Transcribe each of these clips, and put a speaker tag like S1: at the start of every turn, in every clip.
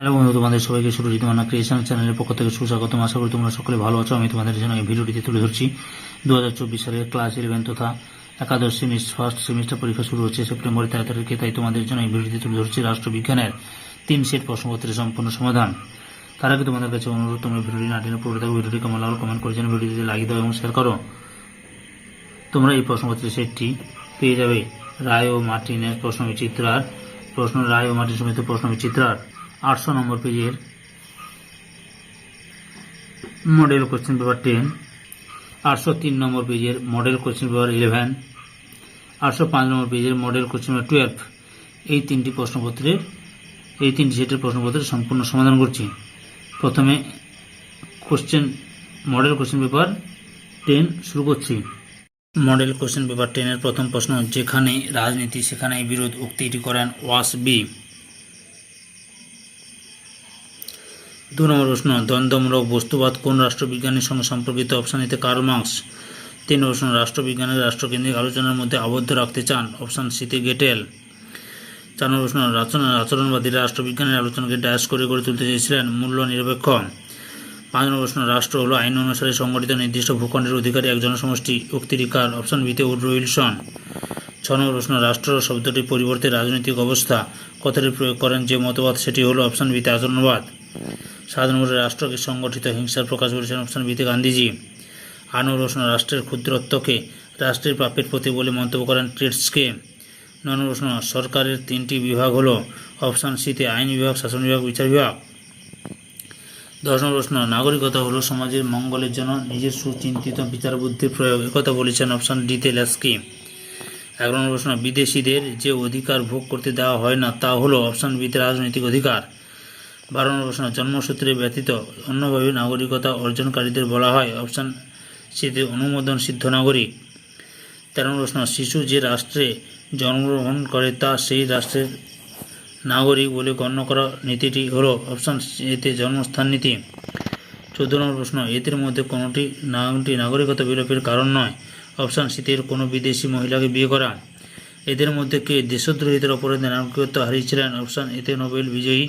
S1: Hello বন্ধু তোমাদের সবাইকে সুরজিৎ মান্না ক্রিয়েশন চ্যানেলের পক্ষ থেকে সুস্বাগতম। আশা করি তোমরা সকলে ভালো আছো। আমি তোমাদের জন্য এই ভিডিওটিতে তুলে ধরছি। দু সালের ক্লাস ইলেভেন তথা একাদশ সেমিস্টার ফার্স্ট সেমিস্টার পরীক্ষা শুরু হচ্ছে সেপ্টেম্বর তেরো তারিখে, তাই তোমাদের জন্য এই ভিডিওটিতে তুলে ধরছি রাষ্ট্রবিজ্ঞানের তিন সেট প্রশ্নপত্রের সম্পূর্ণ সমাধান। তার আগে তোমাদের কাছে অনুরোধ, তোমরা ভিডিওটি না টেনে দেখো ভিডিওটি কেমন লাগল কমেন্ট করে যেন ভিডিওটিতে লাইক দাও এবং শেয়ার করো। তোমরা এই প্রশ্নপত্রের সেটটি পেয়ে যাবে রায় ও মার্টিনের প্রশ্ন বিচিত্রার প্রশ্ন রায় ও মার্টিন সমিত প্রশ্ন বিচিত্রার আটশো নম্বর পেজের মডেল কোশ্চেন পেপার টেন আটশো তিন নম্বর পেজের মডেল কোশ্চেন পেপার ইলেভেন আটশো পাঁচ নম্বর পেজের মডেল কোশ্চেন পেপার টুয়েলভ এই তিনটি প্রশ্নপত্রের, এই তিনটি সেটের প্রশ্নপত্রের সম্পূর্ণ সমাধান করছি। প্রথমে question model question paper ten শুরু করছি। মডেল কোশ্চেন পেপার টেনের প্রথম প্রশ্ন, যেখানে রাজনীতি সেখানে বিরোধ উক্তিটি করেন ওয়াস দু নম্বর প্রশ্ন, দ্বন্দ্বমূলক বস্তুবাদ কোন রাষ্ট্রবিজ্ঞানের সঙ্গে সম্পর্কিত? অপশানিতে কার্ল মার্কস। তিন প্রশ্ন, রাষ্ট্রবিজ্ঞানের রাষ্ট্রকেন্দ্রিক আলোচনার মধ্যে আবদ্ধ রাখতে চান? অপশান সিতে গেটেল। চার নম্বর প্রশ্ন, রাচনা, আচরণবাদীরা রাষ্ট্রবিজ্ঞানের আলোচনাকে ড্যাশ করে গড়ে তুলতে চেয়েছিলেন? মূল্য নিরপেক্ষ। পাঁচ নম্বর প্রশ্ন, রাষ্ট্র হল আইন অনুসারে সংগঠিত নির্দিষ্ট ভূখণ্ডের অধিকারী এক জনসমষ্টি উক্তিরিকার অপশন বিতে উড উইলসন ছ নম্বর প্রশ্ন, রাষ্ট্র শব্দটির পরিবর্তে রাজনৈতিক অবস্থা। কথাটি প্রয়োগ করেন যে মতবাদ, সেটি হল অপশন বিতে আচরণবাদ। সাত রাষ্ট্রকে সংগঠিত হিংসার প্রকাশ করেছেন অপশন বিতে গান্ধীজি। আট নম্বর প্রশ্ন রাষ্ট্রের ক্ষুদ্রত্বকে রাষ্ট্রের প্রাপ্যের প্রতি বলে মন্তব্য করেন ট্রেডসকে ন নম্বর সরকারের তিনটি বিভাগ হলো অপশান সিতে আইন বিভাগ, শাসন বিভাগ, বিচার বিভাগ। দশ নম্বর প্রশ্ন, নাগরিকতা হলো সমাজের মঙ্গলের জন্য নিজের সুচিন্তিত বিচার বুদ্ধির প্রয়োগ একথা বলেছেন অপশান ডিতে ল্যাস্কি এগারো নম্বর প্রশ্ন, বিদেশিদের যে অধিকার ভোগ করতে দেওয়া হয় না, তা হলো অপশান বিতে রাজনৈতিক অধিকার। বারো নম্বর প্রশ্ন জন্মসূত্রে ব্যতীত অন্যভাবে নাগরিকতা অর্জনকারীদের বলা হয়। অপশান সিতে অনুমোদন সিদ্ধ নাগরিক। তেরো প্রশ্ন, শিশু যে রাষ্ট্রে জন্মগ্রহণ করে তা সেই রাষ্ট্রের নাগরিক বলে গণ্য করা নীতিটি হলো অপশান এতে জন্মস্থান নীতি। চোদ্দ নম্বর প্রশ্ন, এদের মধ্যে কোনোটি নামটি নাগরিকতা বিলোপের কারণ নয়। অপশান শীতের কোনো বিদেশি মহিলাকে বিয়ে করা। এদের মধ্যে কে দেশদ্রোহিতার অপরাধে নাগরিকত্ব হারিয়েছিলেন? অপশান এতে নোবেল বিজয়ী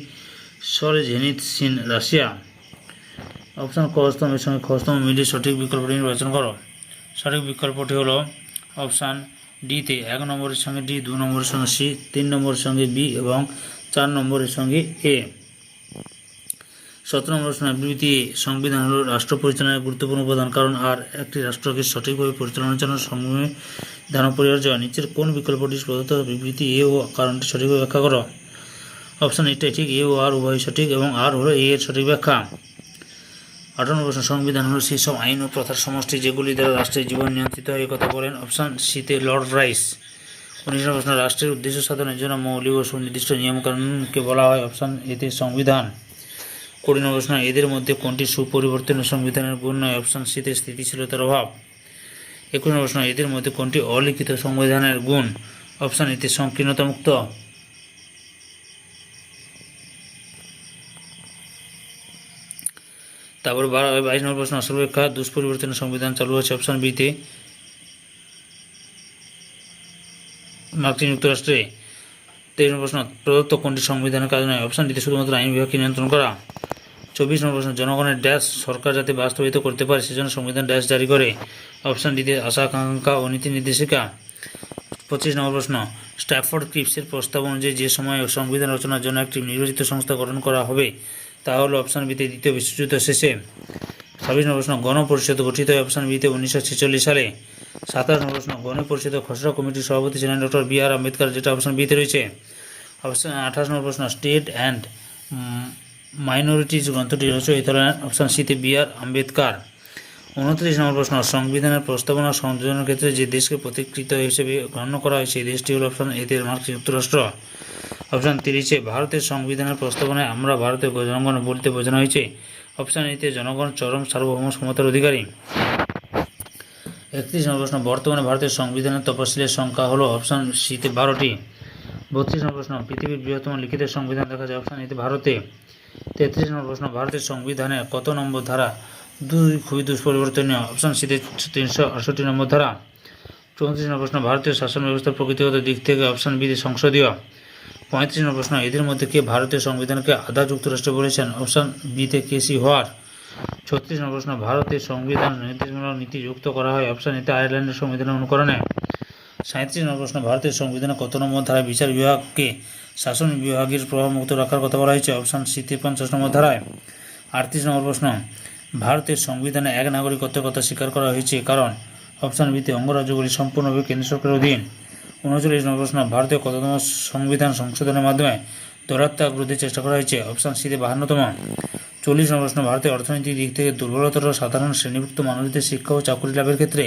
S1: সরজেনিত সিন রাশিয়া। অপশান খস্তমের সঙ্গে খস্তম মিলিয়ে সঠিক বিকল্পটি নির্বাচন করো। সঠিক বিকল্পটি হলো অপশান ডিতে এক নম্বরের সঙ্গে ডি, দু নম্বরের সঙ্গে সি, তিন নম্বরের সঙ্গে বি এবং চার নম্বরের সঙ্গে এ। সতেরো নম্বর বিবৃতি সংবিধান হল রাষ্ট্র পরিচালনার গুরুত্বপূর্ণ প্রধান কারণ, আর একটি রাষ্ট্রকে সঠিকভাবে পরিচালনার জন্য সংবিধান অপরিহার্য নিচের কোন বিকল্পটি প্রদত্ত, বিবৃতি এ ও কারণটি সঠিকভাবে ব্যাখ্যা করো। অপশান এটাই ঠিক এ ও আর উভয় সঠিক এবং আর হলো এ এর সঠিক ব্যাখ্যা। আঠারো প্রশ্ন, সংবিধান হলো সেই সব আইন ও প্রথার সমষ্টি যেগুলি দ্বারা রাষ্ট্রের জীবন নিয়ন্ত্রিত হয়। কথা বলেন অপশান সিতে লর্ড রাইস। উনিশ নম্বর প্রশ্ন, রাষ্ট্রের উদ্দেশ্য সাধনের জন্য মৌলিক ও সুনির্দিষ্ট নিয়মকানুনকে বলা হয়। অপশান এতে সংবিধান। কুড়ি নম্বর প্রশ্ন, এদের মধ্যে কোনটি সুপরিবর্তনীয় সংবিধানের গুণ নয়? অপশান সিতে স্থিতিশীলতার অভাব। একুশ নম্বর প্রশ্ন, এদের মধ্যে কোনটি অলিখিত সংবিধানের গুণ? অপশান এতে সংকীর্ণতা তারপর বাইশ নম্বর প্রশ্ন সর্বেক্ষা দুষ্পরিবর্তনের সংবিধান চালু হয়েছে অপশান বিতে মার্কিন যুক্তরাষ্ট্রে তেইশ নম্বর প্রশ্ন, প্রদত্ত কোনটি সংবিধানের কাজ নয়? অপশান ডিতে শুধুমাত্র আইন বিভাগকে নিয়ন্ত্রণ করা। চব্বিশ নম্বর প্রশ্ন, জনগণের ড্যাশ সরকার যাতে বাস্তবায়িত করতে পারে, সেজন্য সংবিধান ড্যাশ জারি করে। অপশান ডিতে আশা, আকাঙ্ক্ষা ও নীতি নির্দেশিকা। পঁচিশ নম্বর প্রশ্ন, স্ট্যাফোর্ড ক্রিপসের প্রস্তাব অনুযায়ী যে সময় সংবিধান রচনার জন্য একটি নির্বাচিত সংস্থা গঠন করা হবে তা হলো অপশান বিতে দ্বিতীয় বিশ্বযুদ্ধ শেষে। ছাব্বিশ নম্বর প্রশ্ন, গণপরিষদ গঠিত হয় অপশান বিতে উনিশশো ছেচল্লিশ সালে। সাতাশ নম্বর প্রশ্ন, গণপরিষদ খসড়া কমিটির সভাপতি ছিলেন ডক্টর বি আর আম্বেদকর, যেটা অপশান বিতে রয়েছে। অপশান আঠাশ নম্বর প্রশ্ন স্টেট অ্যান্ড মাইনরিটিজ গ্রন্থটি রচয়িত হলেন অপশান সিতে বি আর আম্বেদকর। উনত্রিশ নম্বর প্রশ্ন, সংবিধানের প্রস্তাবনা সংযোজনের ক্ষেত্রে যে দেশকে প্রতিকৃত হিসেবে গণ্য করা হয়, সেই দেশটি হল অপশান এতে মার্কিন যুক্তরাষ্ট্র। অপশান তিরিশে, ভারতের সংবিধানের প্রস্তাবনায় আমরা ভারতীয় জনগণ বলতে বোঝানো হয়েছে। অপশান এতে জনগণ চরম সার্বভৌম ক্ষমতার অধিকারী। একত্রিশ নম্বর প্রশ্ন, বর্তমানে ভারতের সংবিধানের তপশিলের সংখ্যা হলো অপশান সিতে বারোটি। বত্রিশ নম্বর প্রশ্ন, পৃথিবীর বৃহত্তম লিখিত সংবিধান দেখা যায়, অপশান এতে ভারতে। তেত্রিশ নম্বর প্রশ্ন, ভারতের সংবিধানে কত নম্বর ধারা? দুই, খুবই দুষ্পরিবর্তনীয়, অপশান সিতে তিনশো আটষট্টি নম্বর ধারা। চৌত্রিশ নম্বর প্রশ্ন, ভারতীয় শাসন ব্যবস্থার প্রকৃতিগত দিক থেকে অপশান বিধি সংসদীয়। পঁয়ত্রিশ নম্বর প্রশ্ন, এদের মধ্যে কে ভারতীয় সংবিধানকে আধা যুক্তরাষ্ট্র বলেছেন? অপশন বিতে কেসি হওয়ার। ছত্রিশ নম্বর প্রশ্ন, ভারতের সংবিধান নির্দেশমূলক নীতি যুক্ত করা হয়? অপশন এতে আয়ারল্যান্ডের সংবিধানের অনুকরণে। সাঁত্রিশ নম্বর প্রশ্ন, ভারতের সংবিধানে কত নম্বর ধারায় বিচার বিভাগকে শাসন বিভাগের প্রভাব মুক্ত রাখার কথা বলা হয়েছে? অপশান সিতে পঞ্চাশ নম্বর ধারায়। আটত্রিশ নম্বর প্রশ্ন, ভারতের সংবিধানে এক নাগরিকত্বের কথা স্বীকার করা হয়েছে, কারণ অপশন বিতে অঙ্গরাজ্যগুলি সম্পূর্ণভাবে কেন্দ্র সরকারের অধীন। উনচল্লিশ নম্বর প্রশ্ন, ভারতীয় কততম সংবিধান সংশোধনের মাধ্যমে দৌরাত্ম্য বৃদ্ধির চেষ্টা করা হয়েছে? অপশন সিতে বাহান্নতম। চল্লিশ নম্বর প্রশ্ন ভারতের অর্থনৈতিক দিক থেকে দুর্বলতর সাধারণ শ্রেণীভুক্ত মানুষদের শিক্ষা ও চাকরি লাভের ক্ষেত্রে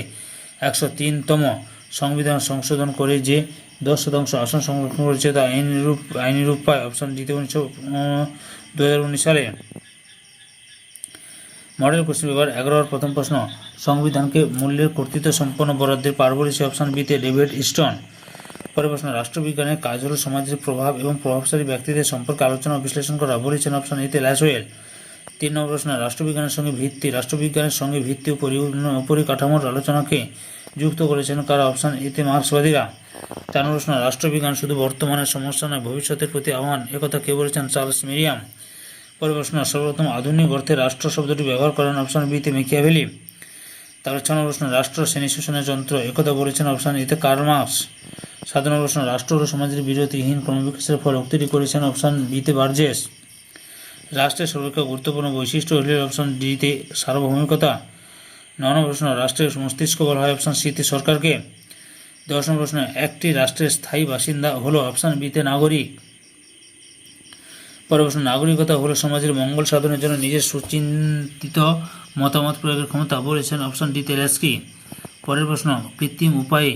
S1: একশো তিনতম সংবিধান সংশোধন করে যে দশ শতাংশ আসন সংরক্ষণ করেছে তা আইনি রূপ আইনি রূপ পায়। অপশন জিতে উনিশশো দু সালে। মডেল কোশ্চেন পেপার এগারোর প্রথম প্রশ্ন, সংবিধানকে মূল্যের কর্তৃত্ব সম্পন্ন বরাদ্দের পার বলেছে অপশন বিতে ডেভিড ইস্টন। পরের প্রশ্ন রাষ্ট্রবিজ্ঞানের কাজ হল সমাজের প্রভাব এবং প্রভাবশালী ব্যক্তিদের সম্পর্কে আলোচনা বিশ্লেষণ করা বলেছেন অপশন এতে ল্যাসওয়েল তিন নম্বর প্রশ্ন, রাষ্ট্রবিজ্ঞানের সঙ্গে ভিত্তি, রাষ্ট্রবিজ্ঞানের সঙ্গে ভিত্তি ও পরি- পরিকাঠামোর আলোচনাকে যুক্ত করেছেন কারা? অপশন এতে মার্ক্সবাদীরা। চার নম্বর প্রশ্ন, রাষ্ট্রবিজ্ঞান শুধু বর্তমানের সমস্যা নয়, ভবিষ্যতের প্রতি আহ্বান। একথা কে বলেছেন? চার্লস মিরিয়াম পরের প্রশ্ন, সর্বপ্রথম আধুনিক অর্থে রাষ্ট্র শব্দটি ব্যবহার করেন অপশন বিতে মেকিয়াভেলি। তারপর ছ নম্বর প্রশ্ন, রাষ্ট্র শ্রেণি শোষণের যন্ত্র একথা বলেছেন অপশন এতে কার্ল সাত নম্বর প্রশ্ন, রাষ্ট্র ও সমাজের বিরতিহীন ক্রমবিকাশের ফলে উক্তিটি করেছেন অপশন বিতে বার্জেস। রাষ্ট্রের সর্বাপেক্ষা গুরুত্বপূর্ণ বৈশিষ্ট্য হল অপশন ডিতে সার্বভৌমিকতা। ন নম্বর প্রশ্ন, রাষ্ট্রের মস্তিষ্ক বলা হয় অপশন সিতে সরকারকে। দশ নম্বর প্রশ্ন, একটি রাষ্ট্রের স্থায়ী বাসিন্দা হলো অপশান বিতে নাগরিক। প্রশ্ন নাগরিকতা হলো সমাজের মঙ্গল সাধনের জন্য নিজের সুচিন্তিত মতামত প্রয়োগের ক্ষমতা। বলেছেন অপশন ডি, তেলাস্কি। পরের প্রশ্ন, কৃত্রিম উপায়ে,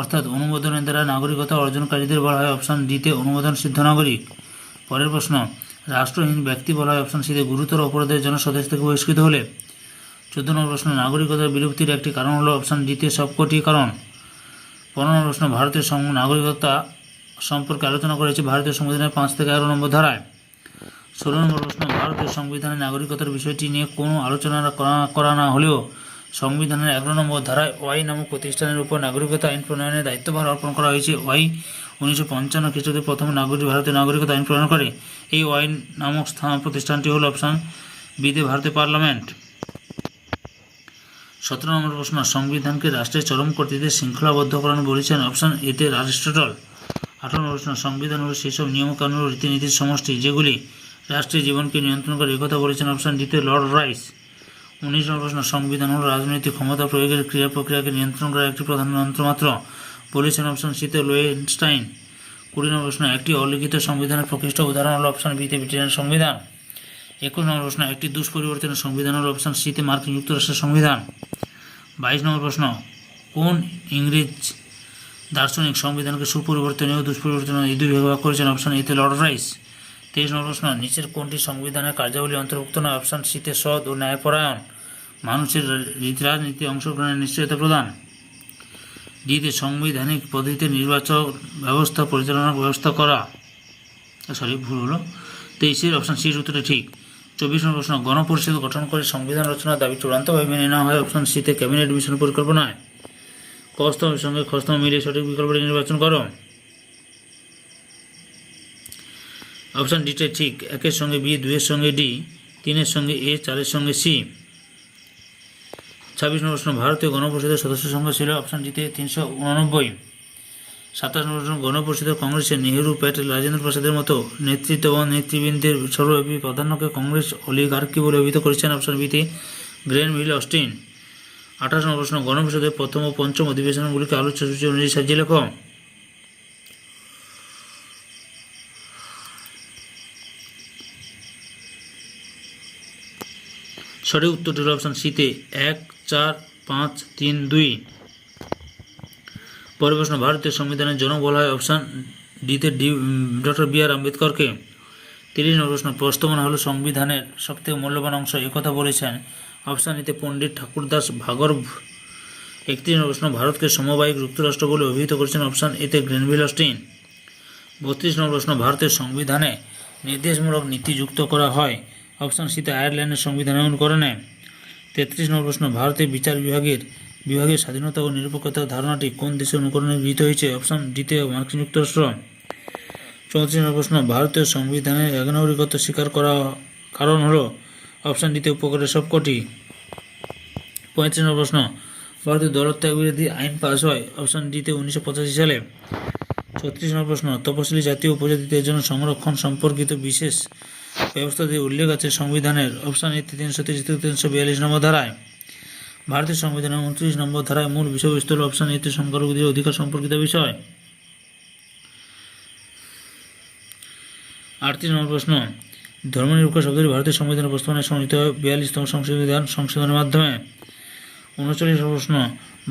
S1: অর্থাৎ অনুমোদনের দ্বারা নাগরিকতা অর্জনকারীদের বলা হয় অপশন ডিতে অনুমোদন সিদ্ধ নাগরিক। পরের প্রশ্ন, রাষ্ট্রহীন ব্যক্তি বলা হয় অপশন সিতে গুরুতর অপরাধের জন্য স্বদেশ থেকে বহিষ্কৃত হলে। চোদ্দ নম্বর প্রশ্ন, নাগরিকতার বিলুপ্তির একটি কারণ হলো অপশন ডিতে সবকটি কারণ। পনেরো নম্বর প্রশ্ন ভারতের নাগরিকতা সম্পর্কে আলোচনা করেছে ভারতীয় সংবিধানের পাঁচ থেকে এগারো নম্বর ধারায়। ষোলো নম্বর প্রশ্ন ভারতের সংবিধানে নাগরিকতার বিষয়টি নিয়ে কোনো আলোচনা করা- না হলেও সংবিধানের এগারো নম্বর ধারায় ওয়াই নামক প্রতিষ্ঠানের উপর নাগরিকতা আইন প্রণয়নের দায়িত্বভার অর্পণ করা হয়েছে। ওয়াই উনিশশো পঞ্চান্ন খ্রিস্টাব্দে প্রথম নাগরিক, ভারতীয় নাগরিকতা আইন প্রণয়ন করে। এই ওয়াই নামক স্থান, প্রতিষ্ঠানটি হল অপশন বিদে ভারতীয় পার্লামেন্ট। সতেরো নম্বর প্রশ্ন, সংবিধানকে রাষ্ট্রের চরম কর্তৃত্বের শৃঙ্খলাবদ্ধকরণ বলেছেন অপশন এতে অ্যারিস্টটল আঠারো নম্বর প্রশ্ন, সংবিধান হল সেসব নিয়মকানুন রীতিনীতির সমষ্টি, যেগুলি রাষ্ট্রের জীবনকে নিয়ন্ত্রণ করে একথা বলেছেন অপশন ডিতে লর্ড রাইস। উনিশ নম্বর প্রশ্ন, সংবিধান হল রাজনৈতিক ক্ষমতা প্রয়োগের ক্রিয়া প্রক্রিয়াকে নিয়ন্ত্রণ করার একটি প্রধান যন্ত্র মাত্র, বলেছেন অপশন সিতে লোয়েনস্টাইন। কুড়ি নম্বর প্রশ্ন, একটি অলিখিত সংবিধানের প্রকৃষ্ট উদাহরণ হল অপশন বিতে ব্রিটেনের সংবিধান। একুশ নম্বর প্রশ্ন, একটি দুষ্পরিবর্তনের সংবিধান হল অপশন সিতে মার্কিন যুক্তরাষ্ট্রের সংবিধান। বাইশ নম্বর প্রশ্ন, কোন ইংরেজ দার্শনিক সংবিধানকে সুপরিবর্তনীয় ও এই দুই ভাগে ভাগ করেছেন অপশন এতে লর্ড রাইস? তেইশ নম্বর প্রশ্ন, নিচের কোনটি সংবিধানের কার্যাবলী অন্তর্ভুক্ত নয়? অপশন সিতে সৎ ও ন্যায়পরায়ণ। মানুষের রাজনীতি অংশগ্রহণের নিশ্চয়তা প্রদান। ডিতে সাংবিধানিক পদ্ধতিতে নির্বাচক ব্যবস্থা পরিচালনার ব্যবস্থা করা। সরি ভুল হলো। তেইশের অপশন সির উত্তরটা ঠিক। চব্বিশ নম্বর প্রশ্ন, গণপরিষদ গঠন করে সংবিধান রচনার দাবি চূড়ান্তভাবে মেনে নেওয়া হয়? অপশান সিতে ক্যাবিনেট মিশন পরিকল্পনায়। কস্তমের সঙ্গে খস্তম মিলিয়ে সঠিক বিকল্পটি নির্বাচন করো। অপশন ডিটা ঠিক একের সঙ্গে বি দুইয়ের সঙ্গে ডি, তিনের সঙ্গে এ, চারের সঙ্গে সি। ছাব্বিশ নম্বর প্রশ্ন, ভারতীয় গণপরিষদের সদস্য সংখ্যা ছিল অপশন ডিতে তিনশো উননব্বই। সাতাশ নম্বর প্রশ্ন, গণপরিষদের কংগ্রেসের নেহেরু প্যাটেল রাজেন্দ্র প্রসাদের মতো নেতৃত্ব এবং নেতৃবৃন্দের সর্বব্যাপী প্রাধান্যকে কংগ্রেস অলিগার্কি বলে অভিহিত করেছেন অপশন বিতে গ্রেন মিল অস্টিন। আঠাশ নম্বর প্রশ্ন, গণপরিষদের প্রথম ও পঞ্চম অধিবেশনগুলিকে আলোচ্য সূচি অনুযায়ী সাজিয়ে লেখো। সঠিক উত্তরটি অপশন সিতে এক, চার, পাঁচ, তিন, দুই। পরের প্রশ্ন, ভারতীয় সংবিধানের জনক বলা হয় অপশন ডিতে ডি ডক্টর বি আর আম্বেদকরকে। তিরিশ নম্বর প্রশ্ন, প্রস্তাবনা হলো সংবিধানের সবথেকে মূল্যবান অংশ একথা বলেছেন অপশন এতে পণ্ডিত ঠাকুরদাস ভাগর্ভ। একত্রিশ নম্বর প্রশ্ন, ভারতকে সমবায়িক যুক্তরাষ্ট্র বলে অভিহিত করেছেন অপশন এতে গ্রেনভিল অস্টিন। বত্রিশ নম্বর প্রশ্ন, ভারতের সংবিধানে নির্দেশমূলক নীতি যুক্ত করা হয়। অপশন সিতে আয়ারল্যান্ডের সংবিধান অনুকরণে তেত্রিশ নম্বর প্রশ্ন ভারতের বিচার বিভাগের বিভাগের স্বাধীনতা ও নিরপেক্ষতার ধারণাটি কোন দেশে অনুকরণে গৃহীত হয়েছে? অপশন ডিতে মার্কিন যুক্তরাষ্ট্র। চৌত্রিশ নম্বর প্রশ্ন, ভারতীয় সংবিধানে এক নাগরিকত্ব স্বীকার করা কারণ হলো অপশান ডিতে উপকারের সবকটি। পঁয়ত্রিশ নম্বর প্রশ্ন, ভারতীয় দলত্যাগ বিরোধী আইন পাস হয়? অপশান ডিতে উনিশশো পঁচাশি সালে। ছত্রিশ নম্বর প্রশ্ন, তপশিলি জাতীয় উপজাতিদের জন্য সংরক্ষণ সম্পর্কিত বিশেষ ব্যবস্থা দিয়ে উল্লেখ আছে সংবিধানের অপশান এতে তিনশো তিরিশ থেকে তিনশো বিয়াল্লিশ নম্বর ধারায়। ভারতীয় সংবিধানের উনত্রিশ নম্বর ধারায় মূল বিষয়বস্তু হল অপশান এতে সংখ্যালঘুদের অধিকার সম্পর্কিত বিষয়। আটত্রিশ নম্বর প্রশ্ন, ধর্মনিরপেক্ষ শব্দটি ভারতীয় সংবিধানের প্রস্তাবনায় সংহিত বিয়াল্লিশতম সংশোধন সংশোধনের মাধ্যমে। উনচল্লিশ প্রশ্ন,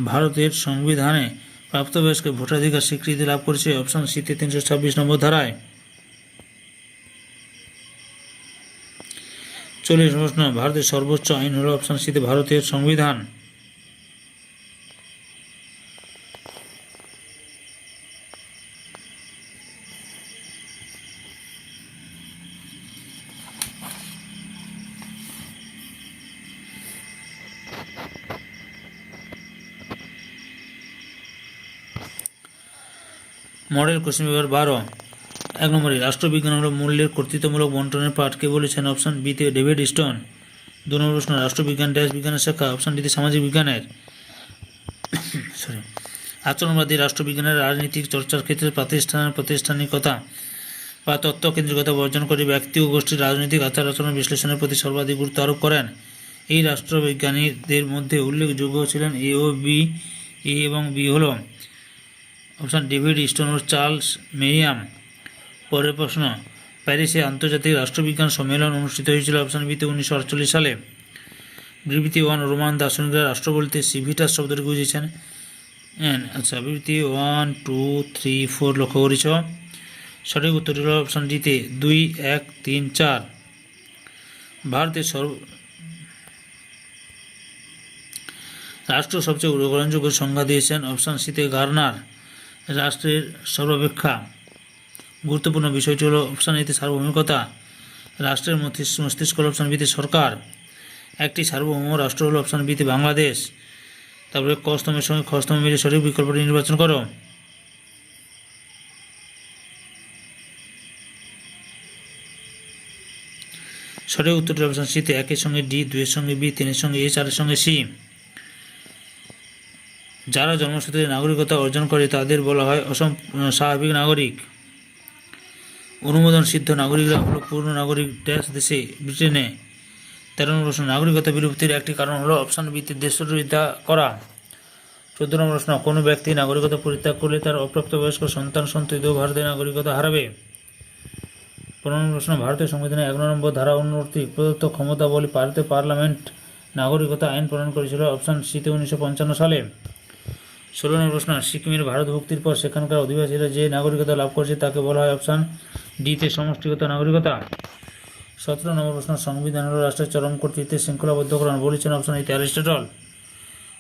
S1: ভারতের সংবিধানে প্রাপ্তবয়স্ক ভোটাধিকার স্বীকৃতি লাভ করেছে অপশান সিতে তিনশো ছাব্বিশ নম্বর ধারায়। চল্লিশ প্রশ্ন ভারতের সর্বোচ্চ আইন হল অপশান সিতে ভারতের সংবিধান। মডেল কোশ্চেন পেপার বারো। এক নম্বরে, রাষ্ট্রবিজ্ঞান হল মূল্যের কর্তৃত্বমূলক বন্টনের পাঠকে বলেছেন অপশান বিতে ডেভিড স্টোন। দু নম্বর প্রশ্ন, রাষ্ট্রবিজ্ঞান ড্যাশ বিজ্ঞানের শাখা, অপশান ডিতে সামাজিক বিজ্ঞানের। সরি, আচরণবাদী রাষ্ট্রবিজ্ঞানের রাজনীতিক চর্চার ক্ষেত্রে প্রাতিষ্ঠানের প্রাতিষ্ঠানিকতা বা তত্ত্ব কেন্দ্রিকতা বর্জন করে ব্যক্তি ও গোষ্ঠীর রাজনৈতিক আচার আচরণ বিশ্লেষণের প্রতি সর্বাধিক গুরুত্ব আরোপ করেন। এই রাষ্ট্রবিজ্ঞানীদের মধ্যে উল্লেখযোগ্য ছিলেন এ ও বি, এ এবং বি হল অপশান ডেভিড স্টোন ও চার্লস মেরিয়াম। পরের প্রশ্ন, প্যারিসে আন্তর্জাতিক রাষ্ট্রবিজ্ঞান সম্মেলন অনুষ্ঠিত হয়েছিল অপশান বিতে উনিশশো আটচল্লিশ সালে। বিবৃতি ওয়ান, রোমান দার্শনিকরা রাষ্ট্র বলতে সিভিটাস শব্দটি বুঝিয়েছেন। আচ্ছা বিবৃতি ওয়ান, টু, থ্রি, ফোর লক্ষ্য করেছ। সঠিক উত্তরটি হল অপশান ডিতে দুই, এক, তিন, চার। ভারতের সর্ব রাষ্ট্র সবচেয়ে গ্রহণযোগ্য সংজ্ঞা দিয়েছেন অপশান সিতে গার্নার, রাষ্ট্রের সর্বাপেক্ষা। গুরুত্বপূর্ণ বিষয়টি হলো অপশান এতে সার্বভৌমিকতা, রাষ্ট্রের মস্তিষ্ক হল অপশান বিতে সরকার, একটি সার্বভৌম রাষ্ট্র হলো অপশান বিতে বাংলাদেশ। তারপরে কস্তমের সঙ্গে খস্তম মিলে সঠিক বিকল্পটি নির্বাচন করো। সঠিক উত্তরটি অপশান সিতে একের সঙ্গে ডি দুইয়ের সঙ্গে বি তিনের সঙ্গে এ চারের সঙ্গে সি। যারা জন্মসূত্রে নাগরিকতা অর্জন করে তাদের বলা হয় অসম স্বাভাবিক নাগরিক। অনুমোদন সিদ্ধ নাগরিকরা হল পূর্ণ নাগরিক ড্যাশ দেশে ব্রিটেনে। তেরো নম্বর প্রশ্ন নাগরিকতা বিলুপ্তির একটি কারণ হলো অপশান বিতে দেশবিদ্যা করা। চোদ্দ নম্বর প্রশ্ন, কোনো ব্যক্তি নাগরিকতা পরিত্যাগ করলে তার অপ্রাপ্তবয়স্ক সন্তান সন্ততিও ভারতের নাগরিকতা হারাবে? পনেরো নম্বর প্রশ্ন, ভারতীয় সংবিধানের এক নম্বর ধারা অনুবর্তী প্রদত্ত ক্ষমতা বলে ভারতীয় পার্লামেন্ট নাগরিকতা আইন প্রণয়ন করেছিল অপশান সিতে উনিশশো পঞ্চান্ন সালে। ষোলো নম্বর প্রশ্ন, সিকিমের ভারত ভুক্তির পর সেখানকার অধিবাসীরা যে নাগরিকতা লাভ করেছে তাকে বলা হয় অপশান ডিতে সমষ্টিগত নাগরিকতা। সতেরো নম্বর প্রশ্ন, সংবিধান হল রাষ্ট্রের চরম কর্তৃত্বের শৃঙ্খলাবদ্ধকরণ, বলেছেন অপশান এতে অ্যারিস্টটল।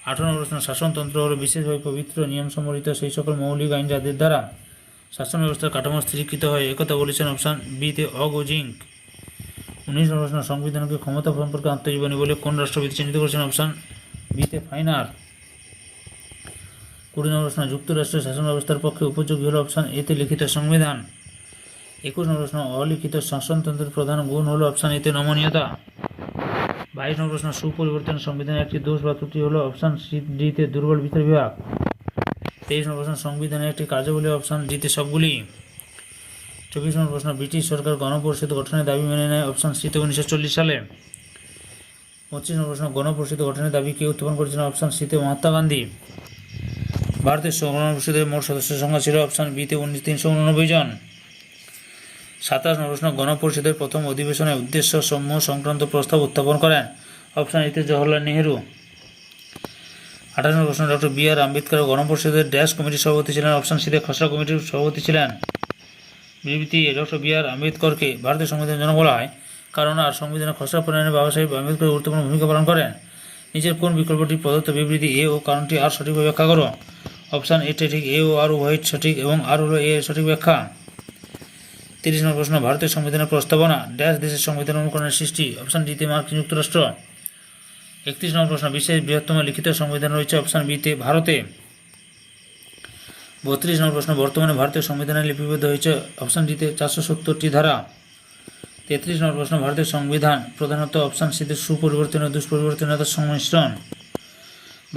S1: আঠারো নম্বর প্রশ্ন, শাসনতন্ত্র হল বিশেষভাবে পবিত্র নিয়ম সম্বলিত সেই সকল মৌলিক আইন যাদের দ্বারা শাসন ব্যবস্থার কাঠামো স্থিরীকৃত হয়, একথা বলেছেন অপশান বিতে অগ ও জিঙ্ক উনিশ নম্বর প্রশ্ন, সংবিধানকে ক্ষমতা সম্পর্কে আত্মজীবনী বলে কোন রাষ্ট্রবিদ চিহ্নিত করেছেন অপশান বিতে ফাইনার। কুড়ি নম্বর প্রশ্ন যুক্তরাষ্ট্রের শাসন ব্যবস্থার পক্ষে উপযোগী হল অপশান এতে লিখিত সংবিধান। একুশ নম্বর প্রশ্ন, অলিখিত শাসনতন্ত্রের প্রধান গুণ হল অপশান এতে নমনীয়তা। বাইশ নম্বর প্রশ্ন, সুপরিবর্তন সংবিধানের একটি দোষ বা ত্রুটি হল অপশান সি ডিতে দুর্বল বিচার বিভাগ। তেইশ নম্বর প্রশ্ন, সংবিধানের একটি কার্যাবলী অপশান ডিতে সবগুলি। চব্বিশ নম্বর প্রশ্ন, ব্রিটিশ সরকার গণপরিষদ গঠনের দাবি মেনে নেয় অপশান সিতে উনিশশো চল্লিশ সালে। পঁচিশ নম্বর প্রশ্ন, গণপরিষদ গঠনের দাবি কে উত্থাপন করেছিলেন অপশান সিতে মহাত্মা গান্ধী। ভারতের সংগ্রাম পরিষদের মোট সদস্যের সংখ্যা ছিল অপশান বিতে উনিশ, তিনশো উননব্বই জন। সাতাশ প্রশ্ন গণপরিষদের প্রথম অধিবেশনে উদ্দেশ্য সমূহ সংক্রান্ত প্রস্তাব উত্থাপন করেন অপশান এতে জওহরলাল নেহেরু। আঠাশ প্রশ্ন, ডক্টর বি আর আম্বেদকর গণপরিষদের ড্যাশ কমিটির সভাপতি ছিলেন অপশান সিতে খসড়া কমিটির সভাপতি ছিলেন। বিবৃতি ডক্টর বি আর আম্বেদকরকে ভারতীয় সংবিধানের জন্য বলা হয়, কারণ আর সংবিধানের খসড়া প্রণয়নে বাবা সাহেব আম্বেদকর গুরুত্বপূর্ণ ভূমিকা পালন করেন। নিচের কোন বিকল্পটি প্রদত্ত বিবৃতি এ ও কারণটি আর সঠিকভাবে ব্যাখ্যা করো। অপশান এটি ঠিক এ ও আর উভয় সঠিক এবং আর হলো এ সঠিক ব্যাখ্যা। তিরিশ নম্বর প্রশ্ন, ভারতীয় সংবিধানের প্রস্তাবনা, ড্যাশ দেশের সংবিধান অনুকরণের সৃষ্টি, অপশান ডিতে মার্কিন যুক্তরাষ্ট্র। একত্রিশ নম্বর প্রশ্ন, বিশ্বের বৃহত্তম লিখিত সংবিধান রয়েছে, অপশান বিতে ভারতে। বত্রিশ নম্বর প্রশ্ন, বর্তমানে ভারতীয় সংবিধানে লিপিবদ্ধ হয়েছে, অপশান ডিতে চারশো সত্তরটি ধারা। তেত্রিশ নম্বর প্রশ্ন, ভারতের সংবিধান প্রধানত অপশান সিতে ও দুষ্পরিবর্তনতার সংমিশ্রণ।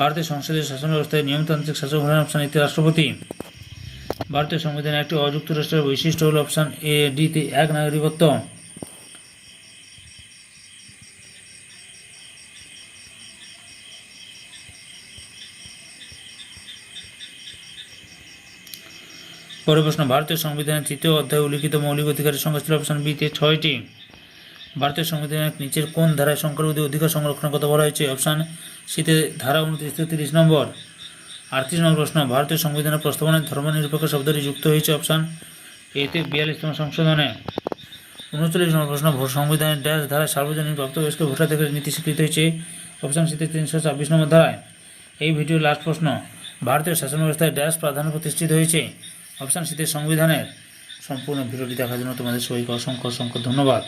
S1: ভারতের সংসদীয় শাসন ব্যবস্থায় নিয়মতান্ত্রিক শাসন হলেন অপশান এতে রাষ্ট্রপতি। ভারতীয় সংবিধানে একটি অযুক্ত রাষ্ট্রের বৈশিষ্ট্য হল অপশান এ ডিতে এক নাগরিকত্ব। পরের প্রশ্ন, ভারতীয় সংবিধানের তৃতীয় অধ্যায়ে উল্লিখিত মৌলিক অধিকারের সংখ্যা ছিল অপশন বিতে ছয়টি। ভারতীয় সংবিধানের নিচের কোন ধারায় সংখ্যালঘুদের অধিকার সংরক্ষণের কথা বলা হয়েছে? অপশান সিতে ধারা উনত্রিশ তিরিশ নম্বর। আটত্রিশ নম্বর প্রশ্ন, ভারতীয় সংবিধানের প্রস্তাবনায় ধর্মনিরপেক্ষ শব্দটি যুক্ত হয়েছে? অপশান এতে বিয়াল্লিশতম সংশোধনে। উনচল্লিশ নম্বর প্রশ্ন সংবিধানের ড্যাশ ধারায় সার্বজনীন প্রাপ্তবয়স্ক ভোটাধিকারের নীতি স্বীকৃত হয়েছে? অপশান সিতে তিনশো ছাব্বিশ নম্বর ধারায়। এই ভিডিওর লাস্ট প্রশ্ন, ভারতীয় শাসন ব্যবস্থায় ড্যাশ প্রাধান্য প্রতিষ্ঠিত হয়েছে? অপশান সিতে সংবিধানের সম্পূর্ণ ভিডিওটি দেখার জন্য তোমাদের সবাইকে অসংখ্য অসংখ্য ধন্যবাদ।